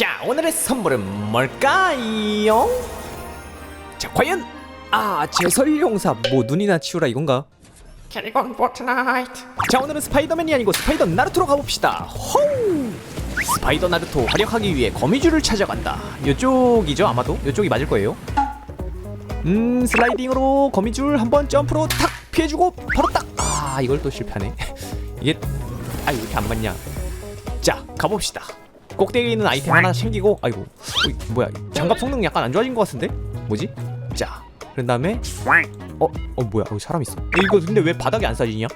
자, 오늘의 선물은 뭘까요? 자, 과연 아 제설용사 뭐 눈이나 치우라 이건가? 캐리건 포트나이트 자, 오늘은 스파이더맨이 아니고 스파이더 나루토로 가봅시다. 호우! 스파이더 나루토 활약하기 위해 거미줄을 찾아간다. 이쪽이죠 아마도? 이쪽이 맞을 거예요. 음 슬라이딩으로 거미줄 한번 점프로 탁 피해주고 바로 딱. 아 이걸 또 실패하네. 이게 아 이렇게 안 맞냐? 자 가봅시다. 꼭대기에 있는 아이템 하나 챙기고 아이고 어이, 뭐야 장갑 성능 약간 안 좋아진 것 같은데? 뭐지? 자 그런 다음에 어? 어 뭐야 여기 사람 있어 이거 근데 왜 바닥에 안 싸지냐?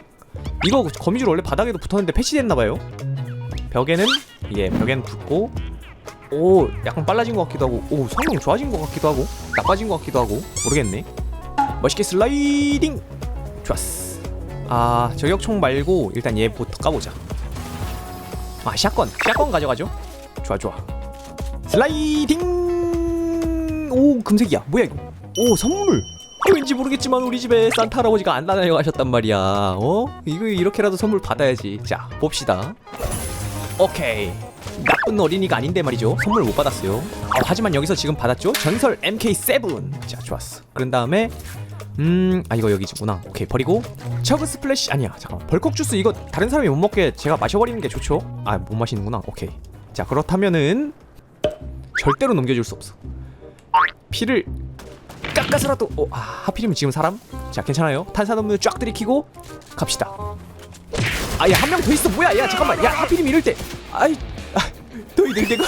이거 거미줄 원래 바닥에도 붙었는데 패치됐나봐요 벽에는 예 벽에는 붙고 오 약간 빨라진 것 같기도 하고 오 성능 좋아진 것 같기도 하고 나빠진 것 같기도 하고 모르겠네 멋있게 슬라이딩 좋았어 아 저격총 말고 일단 얘부터 까보자 아 샷건 샷건 가져가죠 좋아 좋아. 슬라이딩! 오 금색이야. 뭐야 이거? 오 선물! 왠지 모르겠지만 우리 집에 산타 할아버지가 안 다녀가셨단 말이야. 어? 이거 이렇게라도 선물 받아야지. 자 봅시다. 오케이. 나쁜 어린이가 아닌데 말이죠. 선물 못 받았어요. 어, 하지만 여기서 지금 받았죠? 전설 MK7 자 좋았어. 그런 다음에 음 아 이거 여기지구나. 오케이 버리고. 처그 스플래시 아니야 잠깐만. 벌컥 주스 이거 다른 사람이 못 먹게 제가 마셔버리는 게 좋죠? 아 못 마시는구나. 오케이 자 그렇다면은 절대로 넘겨줄 수 없어. 피를 깎아서라도 어, 아, 하필이면 지금 사람? 자 괜찮아요. 탄산음료 쫙 들이키고 갑시다. 아야 한 명 더 있어. 뭐야? 야 잠깐만. 야 하필이면 이럴 때. 아이 아, 너희들 내가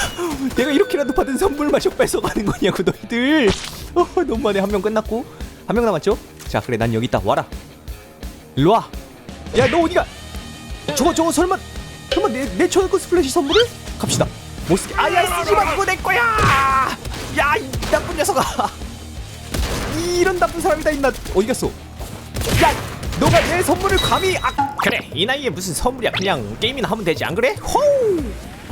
내가 이렇게라도 받은 선물 마저 뺏어가는 거냐고 너희들. 어, 너무하네. 한명 끝났고. 한 명 남았죠? 자 그래. 난 여기 있다. 와라. 일로 와야 너 어디가? 저거 저거 설마 설마 내 내 초코 스플래시 선물을 갑시다. 못 쓰게 아야 쓰지 마 그거 내 거야! 야 이 나쁜 녀석아. 이런 나쁜 사람이 다 있나? 어디 갔어. 야 너가 내 선물을 감히 아 그래. 이 나이에 무슨 선물이야. 그냥 게임이나 하면 되지. 안 그래? 호우!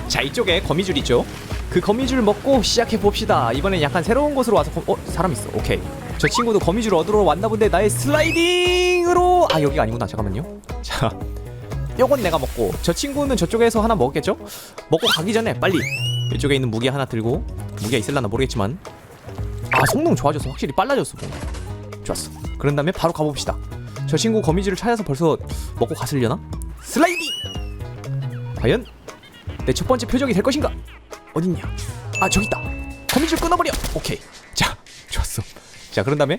자 이쪽에 거미줄 있죠. 그 거미줄 먹고 시작해 봅시다. 이번엔 약간 새로운 곳으로 와서 거- 어 사람 있어. 오케이. 저 친구도 거미줄 얻으러 왔나 본데 나의 슬라이딩으로! 아 여기가 아니구나. 잠깐만요. 자 요건 내가 먹고 저 친구는 저쪽에서 하나 먹겠죠? 먹고 가기 전에 빨리 이쪽에 있는 무기 하나 들고 무기가 있을라나 모르겠지만. 아 성능 좋아졌어 확실히 빨라졌어 뭔가. 좋았어. 그런 다음에 바로 가봅시다. 저 친구 거미줄을 찾아서 벌써 먹고 갔으려나? 슬라이딩! 과연 내 첫 번째 표적이 될 것인가? 어딨냐? 아 저기 있다. 거미줄 끊어버려. 오케이. 자 좋았어. 자 그런 다음에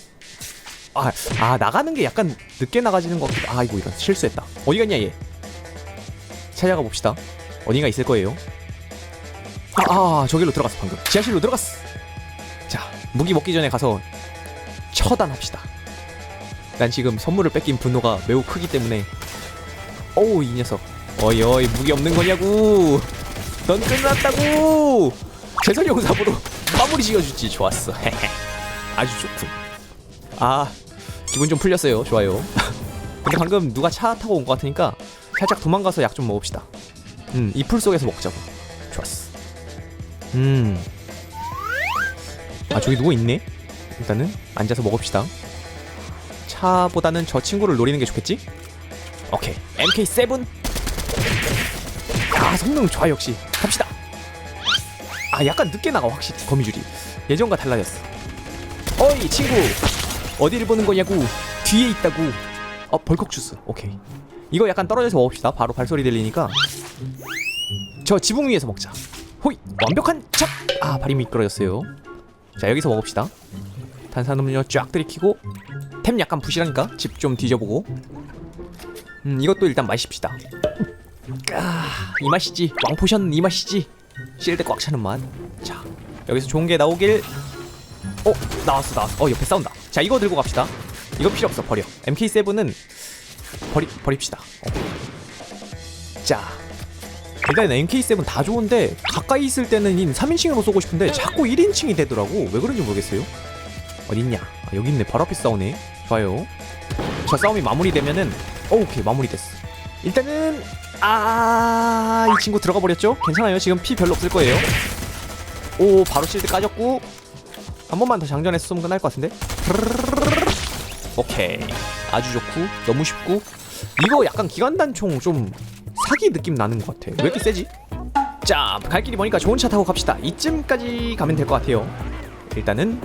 아, 아 나가는 게 약간 늦게 나가지는 것 같기도 아이고 이런 실수했다. 어디 갔냐 얘 찾아가 봅시다. 어디가 있을 거예요. 아, 아 저기로 들어갔어 방금. 지하실로 들어갔어. 자 무기 먹기 전에 가서 처단합시다. 난 지금 선물을 뺏긴 분노가 매우 크기 때문에. 어우 이 녀석. 어이 어이 무기 없는 거냐고. 넌 끝났다고. 제설용 사부로 마무리 지어주지 좋았어. 아주 좋군. 아 기분 좀 풀렸어요. 좋아요. 근데 방금 누가 차 타고 온 것 같으니까 살짝 도망가서 약 좀 먹읍시다. 음 이 풀 속에서 먹자고. 좋았어. 음 아 저기 누구 있네 일단은 앉아서 먹읍시다. 차보다는 저 친구를 노리는 게 좋겠지? 오케이. MK7 아 성능 좋아 역시. 갑시다. 아 약간 늦게 나가 확실히. 거미줄이. 예전과 달라졌어. 어이 친구. 어디를 보는 거냐고. 뒤에 있다고. 어 벌컥 주스. 오케이 이거 약간 떨어져서 먹읍시다. 바로 발소리 들리니까. 저 지붕 위에서 먹자. 호이! 완벽한 척아 발이 미끄러졌어요. 자 여기서 먹읍시다. 탄산음료 쫙 들이키고 템 약간 부실하니까 집 좀 뒤져보고. 음 이것도 일단 마십시다. 아, 이 맛이지. 왕포션 이 맛이지. 실드 꽉 차는 맛자 여기서 좋은 게 나오길. 어 나왔어 나왔어. 어 옆에 싸운다. 자 이거 들고 갑시다. 이거 필요 없어. 버려. MK7은 버리 버립시다. 어. 자 일단 MK7 다 좋은데 가까이 있을 때는 3인칭으로 쏘고 싶은데 자꾸 1인칭이 되더라고. 왜 그런지 모르겠어요. 어딨냐? 아, 여기 있네. 바로 앞에 싸우네. 좋아요. 저 싸움이 마무리되면은 어, 오케이. 마무리됐어. 일단은 아 이 친구 들어가 버렸죠? 괜찮아요. 지금 피 별로 없을 거예요. 오 바로 실드 까졌고 한 번만 더 장전해서 쏘면 끝날 것 같은데? 오케이 아주 좋고 너무 쉽고 이거 약간 기관단총 좀 사기 느낌 나는 것 같아 왜 이렇게 세지 자, 갈 길이 머니까 좋은 차 타고 갑시다. 이쯤까지 가면 될 것 같아요. 일단은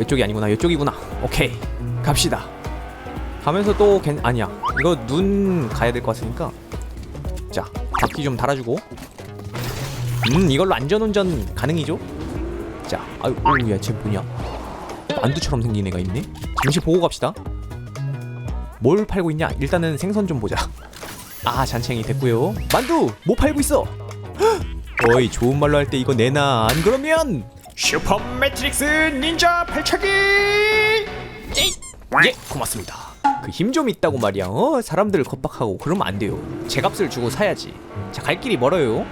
이쪽이 아니구나. 이쪽이구나. 오케이, 갑시다. 가면서 또 괜... 아니야. 이거 눈 가야 될 것 같으니까. 자, 바퀴 좀 달아주고. 음, 이걸로 안전운전 가능이죠? 자, 아유, 오야, 쟤 뭐냐? 만두처럼 생긴 애가 있네. 잠시 보고 갑시다. 뭘 팔고 있냐? 일단은 생선 좀 보자. 아, 잔챙이 됐고요. 만두, 뭐 팔고 있어? 헉! 어이, 좋은 말로 할 때 이거 내놔. 안 그러면 슈퍼 매트릭스 닌자 발차기 예, 고맙습니다. 그 힘 좀 있다고 말이야. 어? 사람들을 겁박하고 그러면 안 돼요. 제 값을 주고 사야지. 자, 갈 길이 멀어요.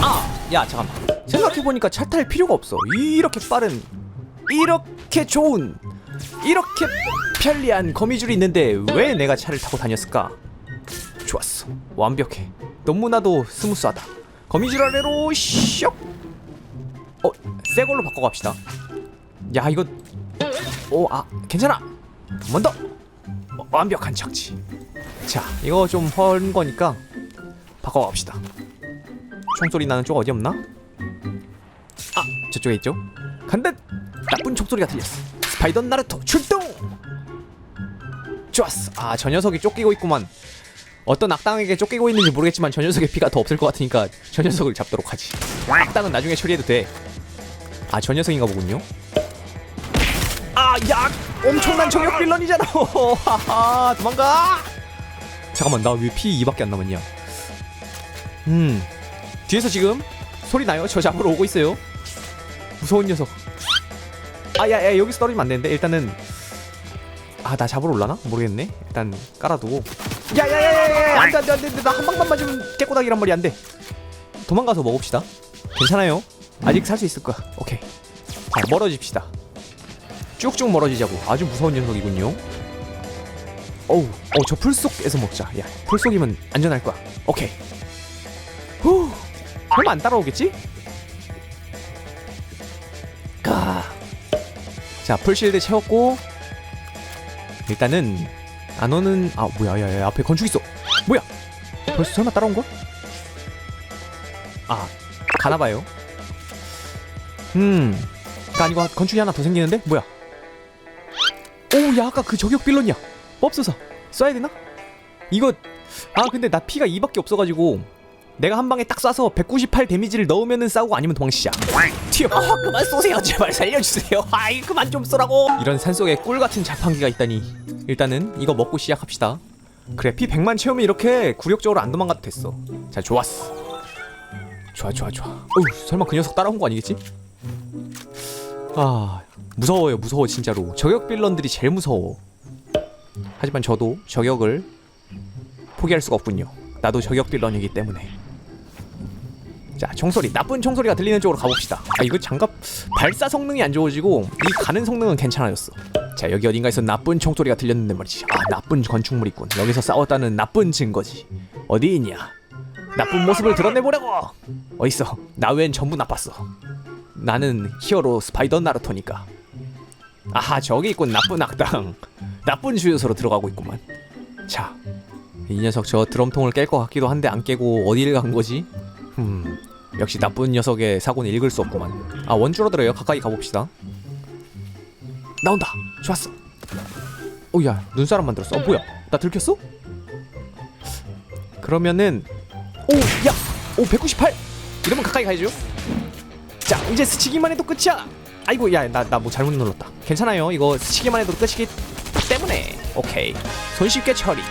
아, 야, 잠깐만. 생각해 보니까 차 탈 필요가 없어. 이렇게 빠른, 이렇게 좋은, 이렇게 편리한 거미줄이 있는데 왜 내가 차를 타고 다녔을까? 좋았어. 완벽해. 너무나도 스무스하다. 거미줄 아래로 슉. 어, 새 걸로 바꿔 갑시다. 야, 이거 오, 아, 괜찮아. 한 번 더. 어, 완벽한 착지. 자, 이거 좀 헐은 거니까 바꿔갑시다. 총소리 나는 쪽 어디 없나? 아, 저쪽에 있죠. 간다. 나쁜 총소리가 들렸어. 스파이더 나루토 출동. 좋았어. 아, 저 녀석이 쫓기고 있구만. 어떤 악당에게 쫓기고 있는지 모르겠지만 저 녀석의 피가 더 없을 것 같으니까 저 녀석을 잡도록 하지. 악당은 나중에 처리해도 돼. 아, 저 녀석인가 보군요. 아, 야, 엄청난 저격 빌런이잖아. 하하, 도망가. 잠깐만, 나 왜 피 2밖에 안 남았냐? 음, 뒤에서 지금 소리 나요. 저 잡으러 오고 있어요. 무서운 녀석. 아, 야, 야, 여기서 떨어지면 안 되는데 일단은 아, 나 잡으러 올라나? 모르겠네. 일단 깔아두고. 야, 야, 야, 야, 야, 안돼, 안돼, 안돼. 나 한 방만 맞으면 깨꼬다기란 말이 안 돼. 도망가서 먹읍시다. 괜찮아요. 아직 살 수 있을 거야. 오케이. 자, 멀어집시다. 쭉쭉 멀어지자고 아주 무서운 녀석이군요 어우 어저 풀속에서 먹자 야 풀속이면 안전할 거야 오케이 후 설마 안 따라오겠지? 자 풀실드 채웠고 일단은 안 오는 아 뭐야 야야 야, 앞에 건축 있어. 뭐야? 벌써 설마 따라온 거야? 아 가나봐요. 음 그니까 아니고 건축이 하나 더 생기는데? 뭐야? 오야 아까 그 저격 빌런이야. 법소사 써야 되나? 이거 아 근데 나 피가 2밖에 없어가지고 내가 한 방에 딱 쏴서 198 데미지를 넣으면은 싸우고 아니면 도망치자. 튀어. 아 그만 쏘세요. 제발 살려주세요. 아이 그만 좀 쏘라고. 이런 산속에 꿀 같은 자판기가 있다니. 일단은 이거 먹고 시작합시다. 그래 피 100만 채우면 이렇게 굴욕적으로 안 도망가도 됐어. 자 좋았어. 좋아 좋아 좋아. 어휴 설마 그 녀석 따라온 거 아니겠지? 아 무서워요 무서워 진짜로. 저격 빌런들이 제일 무서워. 하지만 저도 저격을 포기할 수가 없군요. 나도 저격 빌런이기 때문에 자 총소리. 나쁜 총소리가 들리는 쪽으로 가봅시다. 아 이거 장갑 발사 성능이 안 좋아지고 이 가는 성능은 괜찮아졌어. 자 여기 어딘가에서 나쁜 총소리가 들렸는데 말이지. 아 나쁜 건축물 있군. 여기서 싸웠다는 나쁜 증거지. 어디 있냐? 나쁜 모습을 드러내보려고! 어딨어? 나 웬 전부 나빴어. 나는 히어로 스파이더 나루토니까. 아하 저기 있군. 나쁜 악당. 나쁜 주유소로 들어가고 있구만. 자 이 녀석 저 드럼통을 깰 것 같기도 한데 안 깨고 어디를 간 거지? 음 역시 나쁜 녀석의 사고는 읽을 수 없구만. 아 원줄어들어요. 가까이 가봅시다. 나온다. 좋았어. 오야 눈사람 만들었어. 어 뭐야? 나 들켰어? 그러면은 오야 오 198 이러면 가까이 가야죠. 자 이제 스치기만 해도 끝이야. 아이고 야 나 나 뭐 잘못 눌렀다. 괜찮아요. 이거 스치기만 해도 끝이기 때문에. 오케이. 손쉽게 처리.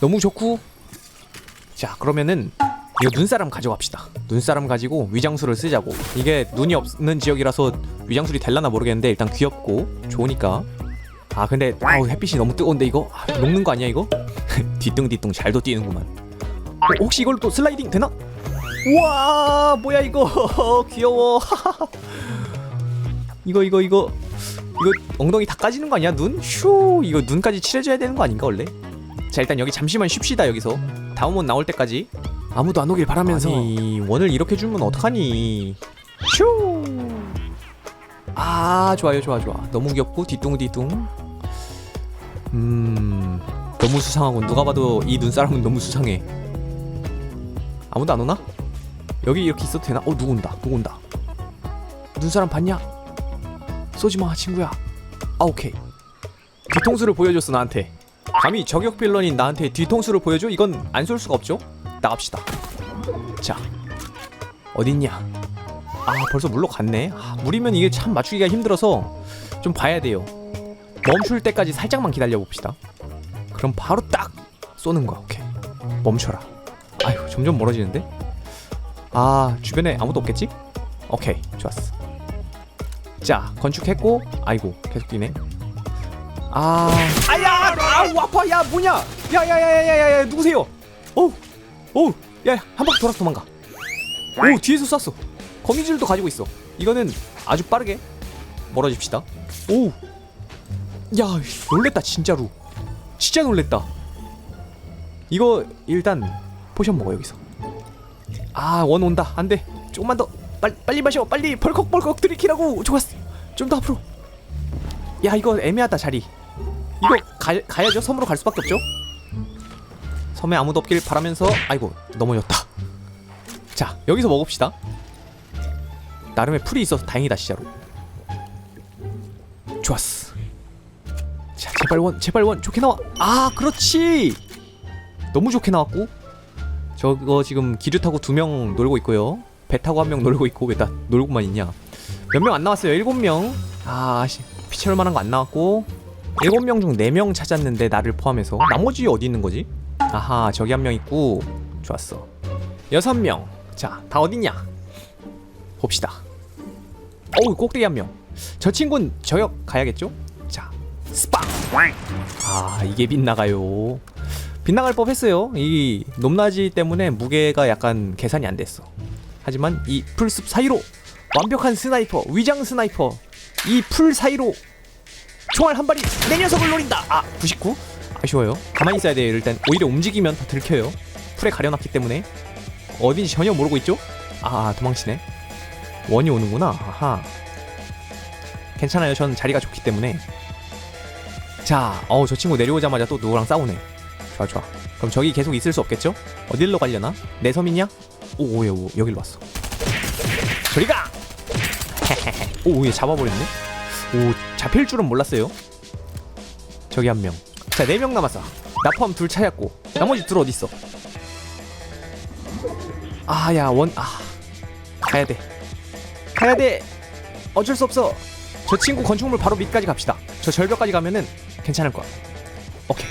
너무 좋고. 자 그러면은 이거 눈사람 가져갑시다. 눈사람 가지고 위장술을 쓰자고. 이게 눈이 없는 지역이라서 위장술이 될라나 모르겠는데 일단 귀엽고 좋으니까. 아 근데 아우 햇빛이 너무 뜨거운데 이거? 아, 녹는 거 아니야 이거? 뒤뚱뒤뚱 잘도 뛰는구만. 어, 혹시 이걸로 또 슬라이딩 되나? 우와 뭐야 이거? 귀여워. 이거 이거 이거. 이거 엉덩이 다 까지는 거 아니야 눈? 휴 이거 눈까지 칠해줘야 되는 거 아닌가 원래? 자 일단 여기 잠시만 쉽시다 여기서. 다음 원 나올 때까지 아무도 안 오길 바라면서 아니 원을 이렇게 주면 어떡하니 휴아 좋아요 좋아 좋아 너무 귀엽고 뒤뚱뒤뚱 음 너무 수상하군 누가 봐도 이 눈사람은 너무 수상해 아무도 안 오나? 여기 이렇게 있어도 되나? 어 누구 온다 누구 온다 눈사람 봤냐? 쏘지마 친구야 아 오케이 뒤통수를 보여줬어 나한테 감히 저격 빌런인 나한테 뒤통수를 보여줘? 이건 안 쏠 수가 없죠? 나갑시다. 자 어딨냐? 아 벌써 물로 갔네. 아, 물이면 이게 참 맞추기가 힘들어서 좀 봐야 돼요. 멈출 때까지 살짝만 기다려 봅시다. 그럼 바로 딱 쏘는 거야. 오케이. 멈춰라. 아휴 점점 멀어지는데? 아 주변에 아무도 없겠지? 오케이 좋았어. 자 건축했고 아이고 계속 뛰네. 아. 아야 아우 아파. 야 뭐냐? 야야야야야야 누구세요? 어우 어우 야한 바퀴 돌아서 도망가. 오 뒤에서 쐈어. 거미줄도 가지고 있어. 이거는 아주 빠르게 멀어집시다. 오 야 놀랬다 진짜로. 진짜 놀랬다. 이거 일단 포션 먹어 여기서. 아 원 온다. 안 돼. 조금만 더. 빨리 빨리 마셔. 빨리 벌컥벌컥 들이키라고. 좋았어 좀 더 앞으로. 야 이거 애매하다 자리. 이거 가, 가야죠. 섬으로 갈 수밖에 없죠 섬에 아무도 없길 바라면서 아이고 넘어졌다. 자 여기서 먹읍시다. 나름의 풀이 있어서 다행이다 진짜로. 좋았어. 자 제발 원 제발 원. 좋게 나와. 아 그렇지! 너무 좋게 나왔고. 저거 지금 기류 타고 두 명 놀고 있고요. 배 타고 한 명 놀고 있고 왜 다 놀고만 있냐. 몇 명 안 나왔어요? 일곱 명아 피치할 만한 거 안 나왔고. 일곱 명 중 네 명 찾았는데 나를 포함해서. 나머지 어디 있는 거지 아하 저기 한 명 있고. 좋았어. 여섯 명 자 다 어딨냐? 봅시다. 어우 꼭대기 한명저 친구는 저역 가야겠죠? 자 스빵 아 이게 빗나가요. 빗나갈 법했어요. 이 높낮이 때문에 무게가 약간 계산이 안 됐어. 하지만 이 풀숲 사이로 완벽한 스나이퍼 위장 스나이퍼 이 풀 사이로 총알 한 발이 내 녀석을 노린다. 아 99? 아쉬워요 가만히 있어야 돼요 일단 오히려 움직이면 다 들켜요 풀에 가려놨기 때문에 어딘지 전혀 모르고 있죠? 아 도망치네 원이 오는구나 아하 괜찮아요 전 자리가 좋기 때문에 자, 어우 저 친구 내려오자마자 또 누구랑 싸우네. 좋아 좋아. 그럼 저기 계속 있을 수 없겠죠? 어딜로 가려나? 내 섬이냐? 오, 오, 오, 오 여기로 왔어. 저리 가! 오, 얘 잡아버렸네. 오, 잡힐 줄은 몰랐어요. 저기 한 명. 자, 네명 남았어. 나 포함 둘 찾았고 나머지 둘 어디 있어? 아, 야, 원, 아, 가야 돼. 가야 돼. 어쩔 수 없어. 저 친구 건축물 바로 밑까지 갑시다. 저 절벽까지 가면은 괜찮을 거야. 오케이.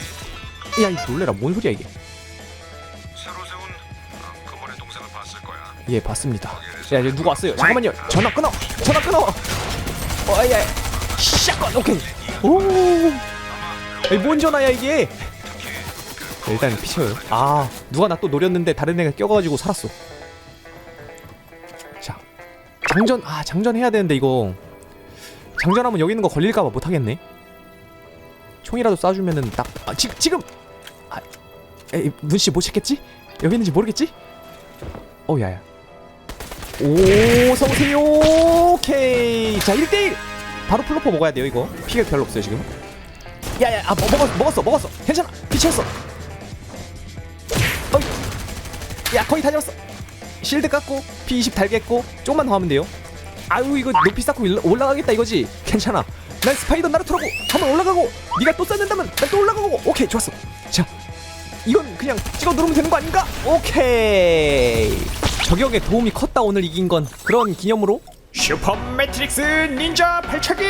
야, 이 놀래라. 뭔 소리야 이게? 새로 세운 아, 그번의 동생을 봤을 거야. 예, 봤습니다. 야, 이제 누구 왔어요? 잠깐만요. 전화 끊어. 전화 끊어. 어, 야, 샷건. 오케이. 오. 아니, 뭔 전화야 이게? 자, 일단 피쳐요. 아, 누가 나 또 노렸는데 다른 애가 껴가지고 살았어. 자, 장전. 아, 장전 해야 되는데 이거. 장전하면 여기 있는 거 걸릴까봐 못 하겠네. 총이라도 쏴주면은 딱. 아, 지, 지금. 아, 에이, 눈씨 못 찾겠지? 여기 있는지 모르겠지? 어, 야야. 오, 성세요. 오케이. 자, 1대1. 바로 플로퍼 먹어야 돼요, 이거. 피가 별로 없어요, 지금. 야야, 아, 먹, 먹었어, 먹었어, 먹었어. 괜찮아. 피치였어. 어이. 야, 거의 다 잡았어. 실드 깎고, P20 달겠고, 조금만 더 하면 돼요. 아유, 이거 높이 쌓고 올라가겠다, 이거지. 괜찮아. 난 스파이더 나루토라고. 한번 올라가고, 네가 또 쌓는다면 난 또 올라가고. 오케이, 좋았어. 자, 이건 그냥 찍어 누르면 되는 거 아닌가? 오케이. 저격에 도움이 컸다 오늘 이긴 건 그런 기념으로 슈퍼 매트릭스 닌자 발차기